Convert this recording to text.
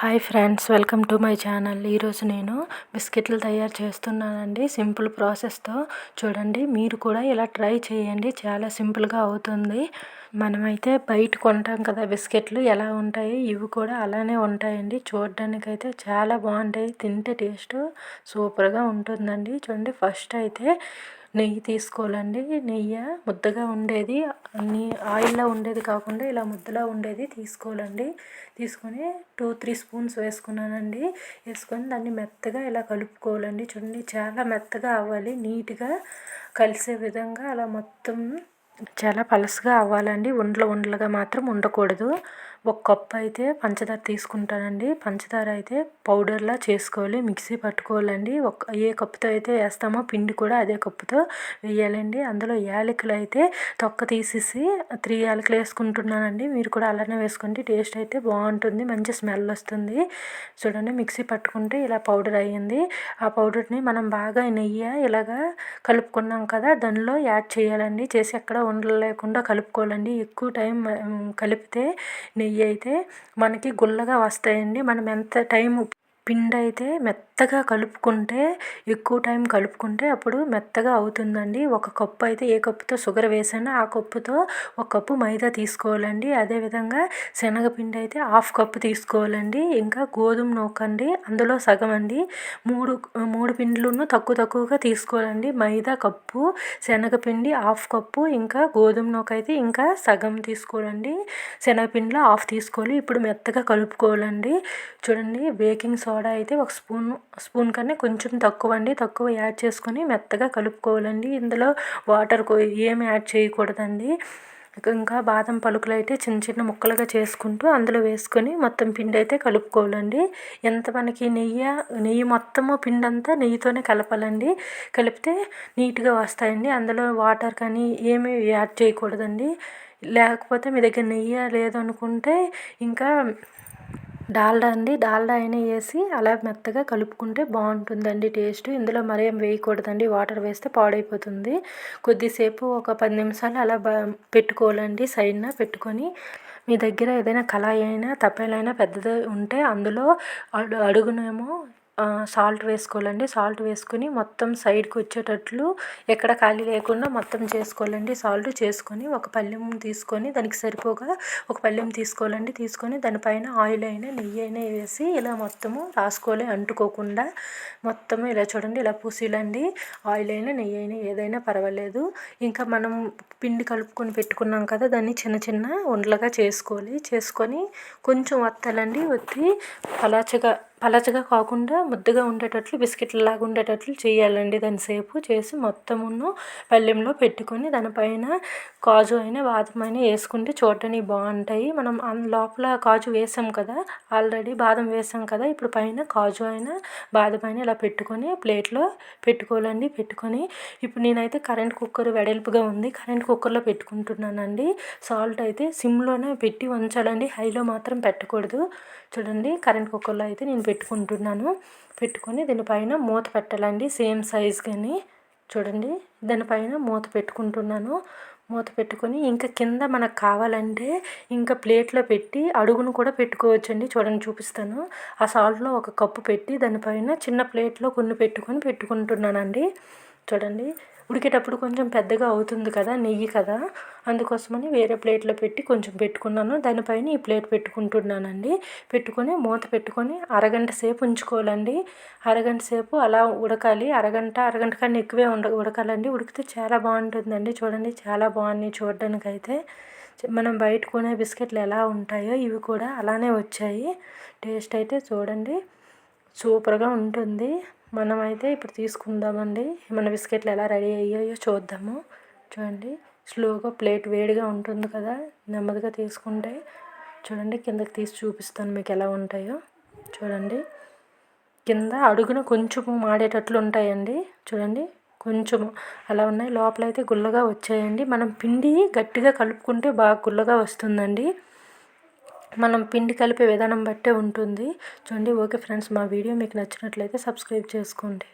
Hi friends welcome to my channel. ఈరోజు నేను బిస్కెట్లు తయారు చేస్తున్నానండి. సింపుల్ ప్రాసెస్తో చూడండి. మీరు కూడా ఇలా ట్రై చేయండి. చాలా సింపుల్గా అవుతుంది. మనమైతే బయట కొంటాం కదా బిస్కెట్లు. ఎలా ఉంటాయి ఇవి కూడా అలానే ఉంటాయండి. చూడడానికి అయితే చాలా బాగుంటాయి. తింటే టేస్ట్ సూపర్గా ఉంటుందండి. చూడండి ఫస్ట్ అయితే నెయ్యి తీసుకోవాలండి. నెయ్యి ముద్దగా ఉండేది. అన్ని ఆయిల్లో ఉండేది కాకుండా ఇలా ముద్దలా ఉండేది తీసుకోవాలండి. తీసుకొని టూ త్రీ స్పూన్స్ వేసుకున్నానండి. వేసుకొని దాన్ని మెత్తగా ఇలా కలుపుకోవాలండి. చూడండి చాలా మెత్తగా అవ్వాలి. నీట్గా కలిసే విధంగా అలా మొత్తం చాలా పలసగా అవ్వాలండి. ఉండలు ఉండలుగా మాత్రం ఉండకూడదు. ఒక కప్పు అయితే పంచదార తీసుకుంటానండి. పంచదార అయితే పౌడర్లా చేసుకోవాలి. మిక్సీ పట్టుకోవాలండి. ఒక ఏ కప్పుతో అయితే వేస్తామో పిండి కూడా అదే కప్పుతో వేయాలండి. అందులో యాలకులు అయితే తొక్క తీసేసి త్రీ యాలకులు వేసుకుంటున్నానండి. మీరు కూడా అలానే వేసుకోండి. టేస్ట్ అయితే బాగుంటుంది. మంచి స్మెల్ వస్తుంది. చూడండి మిక్సీ పట్టుకుంటే ఇలా పౌడర్ అయ్యింది. ఆ పౌడర్ని మనం బాగా నెయ్యి ఇలాగా కలుపుకున్నాం కదా దానిలో యాడ్ చేయాలండి. చేసి ఎక్కడ ఉండలు లేకుండా కలుపుకోవాలండి. ఎక్కువ టైం కలిపితే నెయ్యి అయితే మనకి గుల్లగా వస్తాయండి. మనం ఎంత టైం పిండి అయితే మెత్తగా కలుపుకుంటే ఎక్కువ టైం కలుపుకుంటే అప్పుడు మెత్తగా అవుతుందండి. ఒక కప్పు అయితే ఏ కప్పుతో షుగర్ వేసానో ఆ కప్పుతో ఒక కప్పు మైదా తీసుకోవాలండి. అదేవిధంగా శనగపిండి అయితే హాఫ్ కప్పు తీసుకోవాలండి. ఇంకా గోధుమ నూకండి అందులో సగం అండి. మూడు మూడు పిండిలను తక్కువ తక్కువగా తీసుకోవాలండి. మైదా కప్పు శనగపిండి హాఫ్ కప్పు ఇంకా గోధుమ నూక అయితే ఇంకా సగం తీసుకోవాలండి. శనగపిండిలో హాఫ్ తీసుకోవాలి. ఇప్పుడు మెత్తగా కలుపుకోవాలండి. చూడండి బేకింగ్ సోడా సోడా అయితే ఒక స్పూన్ స్పూన్ కన్నా కొంచెం తక్కువ అండి. తక్కువ యాడ్ చేసుకొని మెత్తగా కలుపుకోవాలండి. ఇందులో వాటర్ ఏమి యాడ్ చేయకూడదండి. ఇంకా బాదం పలుకులు అయితే చిన్న చిన్న ముక్కలుగా చేసుకుంటూ అందులో వేసుకొని మొత్తం పిండి అయితే కలుపుకోవాలండి. ఎంత మనకి నెయ్యి నెయ్యి మొత్తము పిండి అంతా నెయ్యితోనే కలపాలండి. కలిపితే నీట్గా వస్తాయండి. అందులో వాటర్ కానీ ఏమీ యాడ్ చేయకూడదండి. లేకపోతే మీ దగ్గర నెయ్యి లేదనుకుంటే ఇంకా డాల్డా అండి. డాల్డా అయినా వేసి అలా మెత్తగా కలుపుకుంటే బాగుంటుందండి టేస్ట్. ఇందులో మరేం వేయకూడదండి. వాటర్ వేస్తే పాడైపోతుంది. కొద్దిసేపు ఒక పది నిమిషాలు అలా పెట్టుకోవాలండి. సైడ్న పెట్టుకొని మీ దగ్గర ఏదైనా కళాయి అయినా తప్పేలైనా పెద్దది ఉంటే అందులో అడుగునేమో సాల్ట్ వేసుకోవాలండి. సాల్ట్ వేసుకొని మొత్తం సైడ్కి వచ్చేటట్లు ఎక్కడ ఖాళీ లేకుండా మొత్తం చేసుకోవాలండి. సాల్ట్ చేసుకొని ఒక పళ్ళెం తీసుకొని దానికి సరిపోగా ఒక పళ్ళెం తీసుకోవాలండి. తీసుకొని దానిపైన ఆయిల్ అయినా నెయ్యి అయినా వేసి ఇలా మొత్తము రాసుకోవాలి. అంటుకోకుండా మొత్తం ఇలా చూడండి ఇలా పూసిలండి. ఆయిల్ అయినా నెయ్యి అయినా ఏదైనా పర్వాలేదు. ఇంకా మనం పిండి కలుపుకొని పెట్టుకున్నాం కదా దాన్ని చిన్న చిన్న ఉండలుగా చేసుకోవాలి. చేసుకొని కొంచెం వత్తాలండి. వత్తి పలాచగా పలచగా కాకుండా ముద్దగా ఉండేటట్లు బిస్కెట్లు లాగా ఉండేటట్లు చేయాలండి. దాని సేపు చేసి మొత్తమును పళ్ళెంలో పెట్టుకొని దానిపైన కాజు అయినా బాదం అయినా వేసుకుంటే చూడటానికి బాగుంటాయి. మనం లోపల కాజు వేసాం కదా ఆల్రెడీ బాదం వేసాం కదా ఇప్పుడు పైన కాజు అయినా బాదం అయినా ఇలా పెట్టుకొని ప్లేట్లో పెట్టుకోవాలండి. పెట్టుకొని ఇప్పుడు నేనైతే కరెంట్ కుక్కర్ వెడల్పుగా ఉంది. కరెంట్ కుక్కర్లో పెట్టుకుంటున్నానండి. సాల్ట్ అయితే సిమ్లోనే పెట్టి ఉంచాలండి. హైలో మాత్రం పెట్టకూడదు. చూడండి కరెంట్ కుక్కర్లో అయితే నేను పెట్టుకుంటున్నాను. పెట్టుకొని దీనిపైన మూత పెట్టాలండి. సేమ్ సైజ్ కానీ చూడండి. దానిపైన మూత పెట్టుకుంటున్నాను. మూత పెట్టుకొని ఇంకా కింద మనకు కావాలంటే ఇంకా ప్లేట్లో పెట్టి అడుగును కూడా పెట్టుకోవచ్చండి. చూడండి చూపిస్తాను. ఆ సాల్ట్లో ఒక కప్పు పెట్టి దానిపైన చిన్న ప్లేట్లో కొన్ని పెట్టుకొని పెట్టుకుంటున్నానండి. చూడండి. ఉడికేటప్పుడు కొంచెం పెద్దగా అవుతుంది కదా నెయ్యి కదా. అందుకోసమని వేరే ప్లేట్లో పెట్టి కొంచెం పెట్టుకున్నాను. దానిపైన ఈ ప్లేట్ పెట్టుకుంటున్నానండి. పెట్టుకొని మూత పెట్టుకొని అరగంట సేపు ఉంచుకోవాలండి. అరగంట సేపు అలా ఉడకాలి. అరగంట అరగంట కన్నా ఎక్కువే ఉండ ఉడకాలండి. ఉడికితే చాలా బాగుంటుందండి. చూడండి చాలా బాగున్నాయి చూడడానికి అయితే మనం బయట కొనే బిస్కెట్లు ఎలా ఉంటాయో ఇవి కూడా అలానే వచ్చాయి. టేస్ట్ అయితే చూడండి సూపర్గా ఉంటుంది. మనమైతే ఇప్పుడు తీసుకుందామండి. మన బిస్కెట్లు ఎలా రెడీ అయ్యాయో చూద్దాము. చూడండి స్లోగా ప్లేట్ వేడిగా ఉంటుంది కదా నెమ్మదిగా తీసుకుంటే. చూడండి కిందకి తీసి చూపిస్తాను మీకు ఎలా ఉంటాయో. చూడండి కింద అడుగున కొంచెము మాడేటట్లు ఉంటాయండి. చూడండి కొంచెము అలా ఉన్నాయి. లోపలైతే గుల్లగా వచ్చాయండి. మనం పిండి గట్టిగా కలుపుకుంటే బాగా గుల్లగా వస్తుందండి. మనం పిండి కలిపే విధానం బట్టే ఉంటుంది. చూడండి ఓకే ఫ్రెండ్స్ మా వీడియో మీకు నచ్చినట్లయితే సబ్స్క్రైబ్ చేసుకోండి.